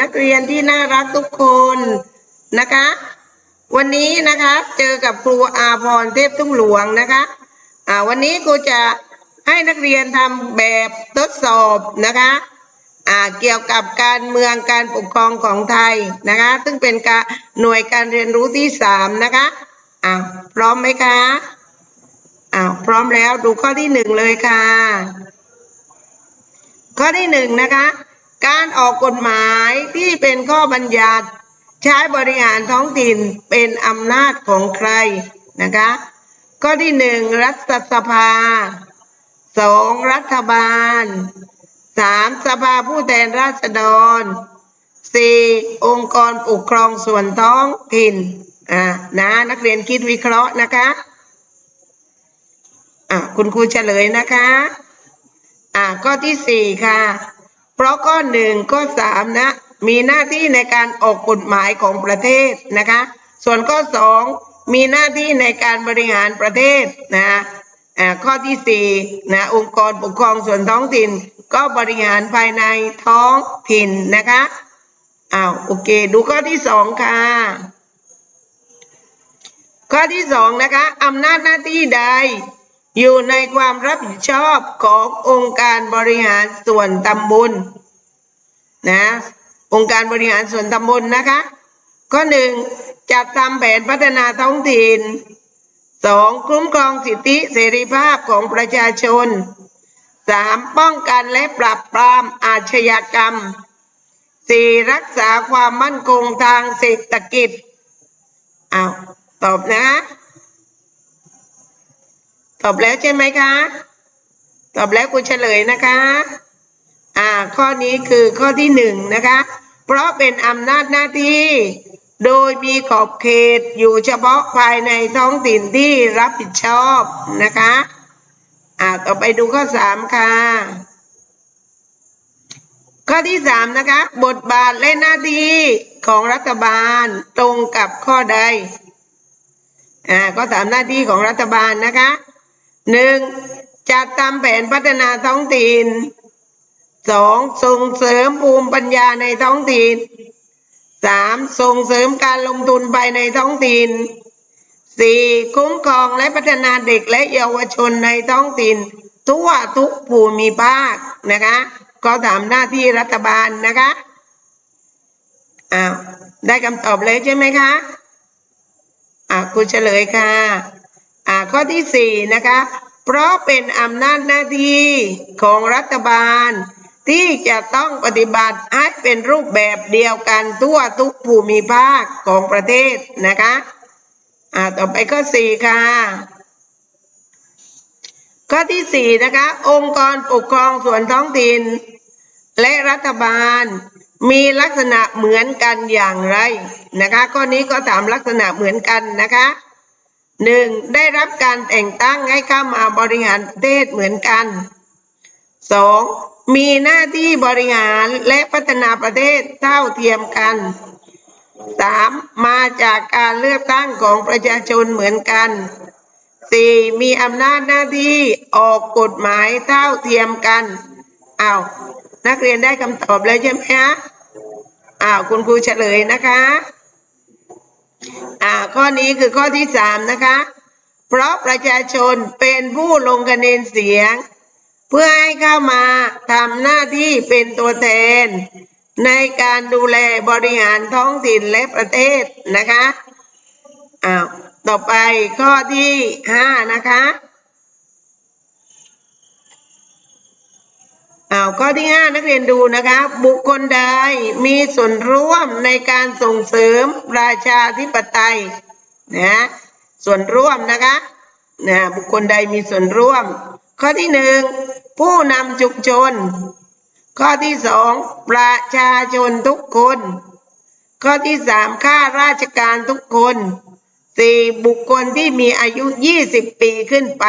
นักเรียนที่น่ารักทุกคนนะคะ วันนี้นะคะเจอกับครูอาพรเทพทุ่งหลวงนะคะอ่าวันนี้ครูจะให้นักเรียนทำแบบทดสอบนะคะอ่าเกี่ยวกับการเมืองการปกครองของไทยนะคะ ซึ่งเป็นการหน่วยการเรียนรู้ที่สามนะคะอ่าพร้อมไหมคะอ่าพร้อมแล้วดูข้อที่หนึ่งเลยค่ะ ข้อที่หนึ่งนะคะ การออกกฎหมายที่เป็นข้อบัญญัติ ใช้บริหารท้องถิ่นเป็นอำนาจของใครนะคะข้อที่หนึ่งรัฐสภาสองรัฐบาลสามสภาผู้แทนราษฎรสี่องค์กรปกครองส่วนท้องถิ่นอ่านะนักเรียนคิดวิเคราะห์นะคะอะคุณครูเฉลยนะคะอ่าข้อที่สี่ค่ะ เพราะข้อหนึ่งข้อสามนะมีหน้าที่ในการออกกฎหมายของประเทศนะคะ ส่วนข้อสองมีหน้าที่ในการบริหารประเทศนะข้อที่สี่นะองค์กรปกครองส่วนท้องถิ่น ก็บริหารภายในท้องถิ่นนะคะอ้าวโอเค ดูข้อที่สองค่ะ ข้อที่สองนะคะอำนาจหน้าที่ใด อยู่ในความรับผิดชอบขององค์การบริหารส่วนตำบลนะองค์การบริหารส่วนตำบลนะคะ ข้อหนึ่งจัดทำแผนพัฒนาท้องถิ่นสองคุ้มครองสิทธิเสรีภาพของประชาชนสามป้องกันและปราบปรามอาชญากรรมสี่รักษาความมั่นคงทางเศรษฐกิจอ้าวตอบนะ ตอบแล้วใช่ไหมคะ ตอบแล้วกูเฉลยนะคะ อ่า ข้อนี้คือข้อที่หนึ่งนะคะ เพราะเป็นอำนาจหน้าที่ โดยมีขอบเขตอยู่เฉพาะภายในท้องถิ่นที่รับผิดชอบนะคะ อ่า ต่อไปดูข้อสามค่ะ ข้อที่สามนะคะ บทบาทและหน้าที่ของรัฐบาลตรงกับข้อใด อ่าก็ตามหน้าที่ของรัฐบาลนะคะ หนึ่งจัดทำแผนพัฒนาท้องถิ่นสองส่งเสริมภูมิปัญญาในท้องถิ่นสามส่งเสริมการลงทุนภายในท้องถิ่นสี่คุ้มครองและพัฒนาเด็กและเยาวชนในท้องถิ่นทั่วทุกภูมิภาคนะคะ ก็ตามหน้าที่รัฐบาลนะคะอ้าวได้คำตอบเลยใช่ไหมคะอ่าคุณเฉลยค่ะ อ่าข้อที่สี่นะคะ เพราะเป็นอำนาจหน้าที่ของรัฐบาล ที่จะต้องปฏิบัติให้เป็นรูปแบบเดียวกันทั่วทุกภูมิภาคของประเทศนะคะอ่าต่อไปข้อสี่ค่ะข้อที่สี่นะคะ องค์กรปกครองส่วนท้องถิ่นและรัฐบาลมีลักษณะเหมือนกันอย่างไรนะคะ ข้อนี้ก็ถามลักษณะเหมือนกันนะคะ หนึ่งได้รับการแต่งตั้งให้เข้ามาบริหารประเทศเหมือนกันสองมีหน้าที่บริหารและพัฒนาประเทศเท่าเทียมกันสามมาจากการเลือกตั้งของประชาชนเหมือนกันสี่มีอำนาจหน้าที่ออกกฎหมายเท่าเทียมกันอ้าวนักเรียนได้คำตอบแล้วใช่ไหมคะอ้าวคุณครูเฉลยนะคะ อ่าข้อนี้คือข้อที่สามนะคะ เพราะประชาชนเป็นผู้ลงคะแนนเสียง เพื่อให้เข้ามาทำหน้าที่เป็นตัวแทน ในการดูแลบริหารท้องถิ่นและประเทศนะคะอ้าวต่อไปข้อที่ห้านะคะ อ้าว ข้อที่ห้านักเรียนดูนะคะ บุคคลใดมีส่วนร่วมในการส่งเสริมประชาธิปไตยนะส่วนร่วมนะคะนะบุคคลใดมีส่วนร่วม ข้อที่หนึ่งผู้นำชุมชน ข้อที่สองประชาชนทุกคน ข้อที่สามข้าราชการทุกคนสี่บุคคลที่มีอายุยี่สิบปีขึ้นไป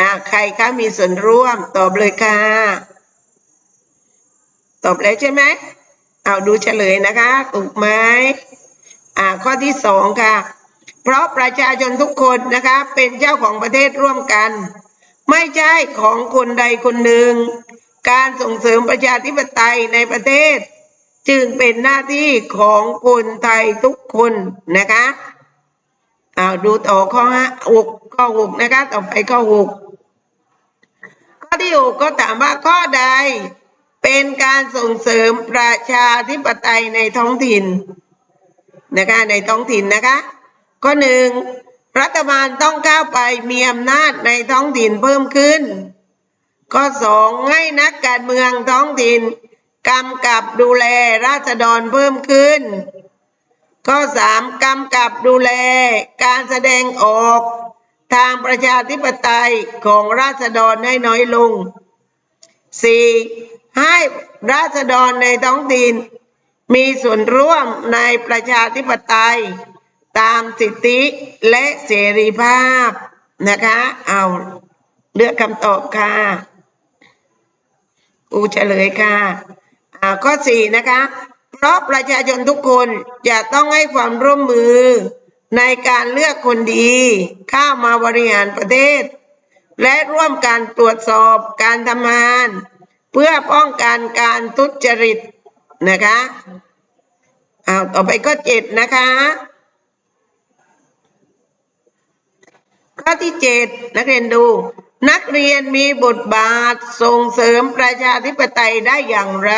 อ่าใครคะมีส่วนร่วมตอบเลยค่ะ ตอบแล้วใช่ไหมเอาดูเฉลยนะคะถูกไหมอ่าข้อที่สองค่ะ เพราะประชาชนทุกคนนะคะเป็นเจ้าของประเทศร่วมกัน ไม่ใช่ของคนใดคนหนึ่ง การส่งเสริมประชาธิปไตยในประเทศ จึงเป็นหน้าที่ของคนไทยทุกคนนะคะเอาดูต่อข้อห้าหกข้อหกนะคะ ต่อไปข้อหกข้อที่หกก็ถามว่าข้อใด เป็นการส่งเสริมประชาธิปไตยในท้องถิ่นนะคะในท้องถิ่นนะคะ ข้อหนึ่งรัฐบาลต้องก้าวไปมีอำนาจในท้องถิ่นเพิ่มขึ้น ข้อสองให้นักการเมืองท้องถิ่นกำกับดูแลราษฎรเพิ่มขึ้น ข้อสามกำกับดูแลการแสดงออกทางประชาธิปไตยของราษฎรให้น้อยลงสี่ ให้ราษฎรในท้องถิ่นมีส่วนร่วมในประชาธิปไตย ตามสิทธิและเสรีภาพนะคะ เอาเลือกคำตอบค่ะอูเฉลยค่ะอ่าข้อสี่นะคะ เพราะประชาชนทุกคนจะต้องให้ความร่วมมือในการเลือกคนดีเข้ามาบริหารประเทศ และร่วมกันตรวจสอบการทำงาน เพื่อป้องกันการทุจริตนะคะเอาต่อไปก็เจ็ดนะคะ ข้อที่เจ็ดนักเรียนดู นักเรียนมีบทบาทส่งเสริมประชาธิปไตยได้อย่างไร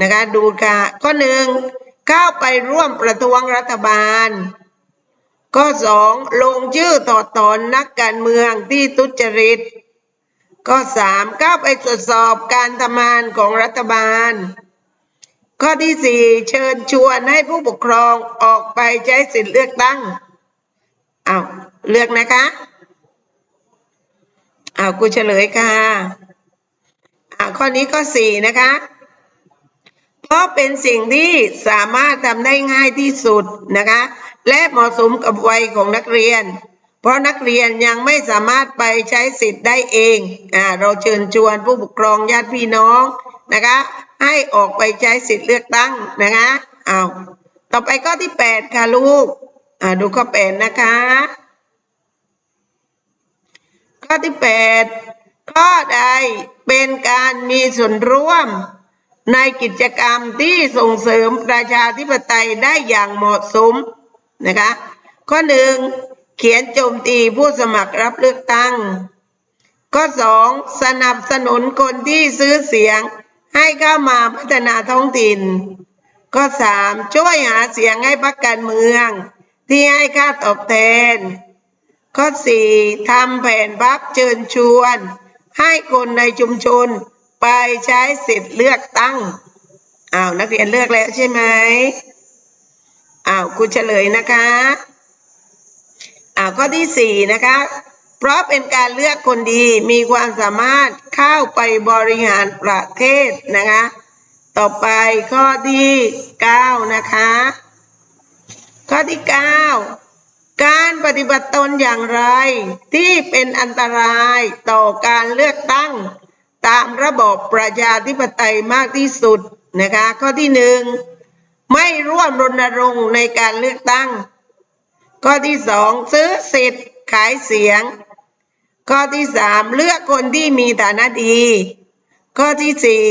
นะคะดูค่ะข้อหนึ่งเข้าไปร่วมประท้วงรัฐบาล ข้อสองลงชื่อถอดถอนนักการเมืองที่ทุจริต ข้อสามเข้าไปตรวจสอบการทำงานของรัฐบาล ข้อที่สี่เชิญชวนให้ผู้ปกครองออกไปใช้สิทธิเลือกตั้งเอาเลือกนะคะเอากูเฉลยค่ะเอาข้อนี้ข้อสี่นะคะ เพราะเป็นสิ่งที่สามารถทำได้ง่ายที่สุดนะคะ และเหมาะสมกับวัยของนักเรียน เพราะนักเรียนยังไม่สามารถไปใช้สิทธิ์ได้เองอ่าเราเชิญชวนผู้ปกครองญาติพี่น้องนะคะ ให้ออกไปใช้สิทธิ์เลือกตั้งนะคะเอาต่อไปข้อที่แปดค่ะลูกอ่าดูข้อแปดนะคะ ข้อที่แปดข้อใดเป็นการมีส่วนร่วมในกิจกรรมที่ส่งเสริมประชาธิปไตยได้อย่างเหมาะสมนะคะ ข้อหนึ่ง เขียนโจมตีผู้สมัครรับเลือกตั้ง ข้อสองสนับสนุนคนที่ซื้อเสียงให้เข้ามาพัฒนาท้องถิ่น ข้อสามช่วยหาเสียงให้พรรคการเมือง ที่ให้ค่าตอบแทน ข้อสี่ทำแผนพับเชิญชวน ให้คนในชุมชนไปใช้สิทธิ์เลือกตั้งอ้าวนักเรียนเลือกแล้วใช่ไหมอ้าวคุณเฉลยนะคะ อ้าข้อที่สี่นะคะ เพราะเป็นการเลือกคนดีมีความสามารถเข้าไปบริหารประเทศนะคะ ต่อไปข้อที่เก้านะคะ ข้อที่เก้าการปฏิบัติตนอย่างไรที่เป็นอันตรายต่อการเลือกตั้งตามระบอบประชาธิปไตยมากที่สุดนะคะ ข้อที่หนึ่งไม่ร่วมรณรงค์ในการเลือกตั้ง ข้อที่สองซื้อสิทธิ์ขายเสียง ข้อที่สามเลือกคนที่มีฐานะดี ข้อที่สี่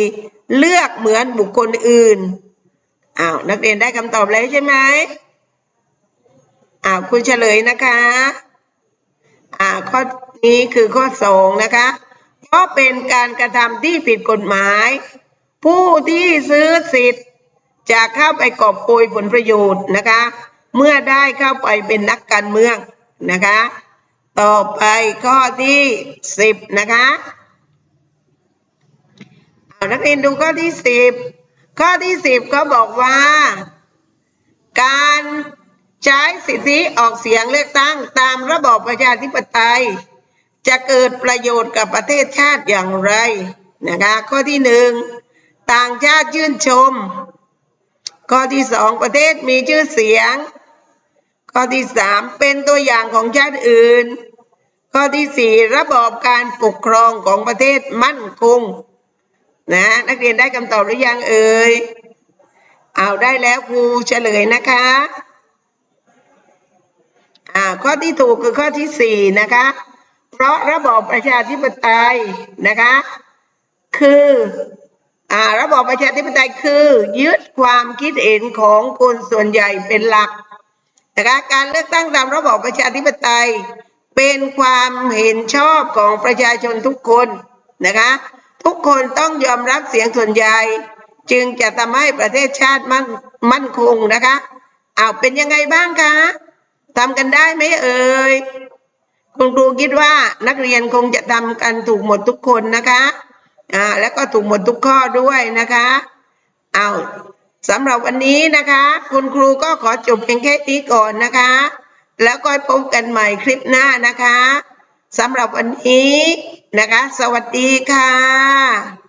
เลือกเหมือนบุคคลอื่นอ้าวนักเรียนได้คำตอบแล้วใช่ไหมอ้าวคุณเฉลยนะคะอ่าข้อนี้คือข้อสองนะคะเพราะเป็นการกระทำที่ผิดกฎหมาย ผู้ที่ซื้อสิทธิ์จะเข้าไปกอบโกยผลประโยชน์นะคะ เมื่อได้เข้าไปเป็นนักการเมืองนะคะ ต่อไปข้อที่สิบนะคะเอานักเรียนดูข้อที่สิบข้อที่สิบก็บอกว่า การใช้สิทธิออกเสียงเลือกตั้งตามระบอบประชาธิปไตย จะเกิดประโยชน์กับประเทศชาติอย่างไรนะคะข้อที่หนึ่งต่างชาติชื่นชม ข้อที่สองประเทศมีชื่อเสียง ข้อที่สามเป็นตัวอย่างของชาติอื่น ข้อที่สี่ระบอบการปกครองของประเทศมั่นคงนะนักเรียนได้คำตอบหรือยังเอ่ยเอาได้แล้วครูเฉลยนะคะอ่าข้อที่ถูกคือข้อที่สี่นะคะ เพราะระบอบประชาธิปไตยนะคะ คืออ่าระบอบประชาธิปไตยคือ ยึดความคิดเห็นของคนส่วนใหญ่เป็นหลัก นะคะการเลือกตั้งตามระบอบประชาธิปไตย เป็นความเห็นชอบของประชาชนทุกคนนะคะทุกคนต้องยอมรับเสียงส่วนใหญ่จึงจะทำให้ประเทศชาติมั่นมั่นคงนะคะเอาเป็นยังไงบ้างคะทำกันได้ไหมเอ่ยคุณครูคิดว่านักเรียนคงจะทำกันถูกหมดทุกคนนะคะอ่าแล้วก็ถูกหมดทุกข้อด้วยนะคะเอา สำหรับวันนี้นะคะ คุณครูก็ขอจบเพียงแค่นี้ก่อนนะคะ แล้วก็พบกันใหม่คลิปหน้านะคะสำหรับวันนี้นะคะ สวัสดีค่ะ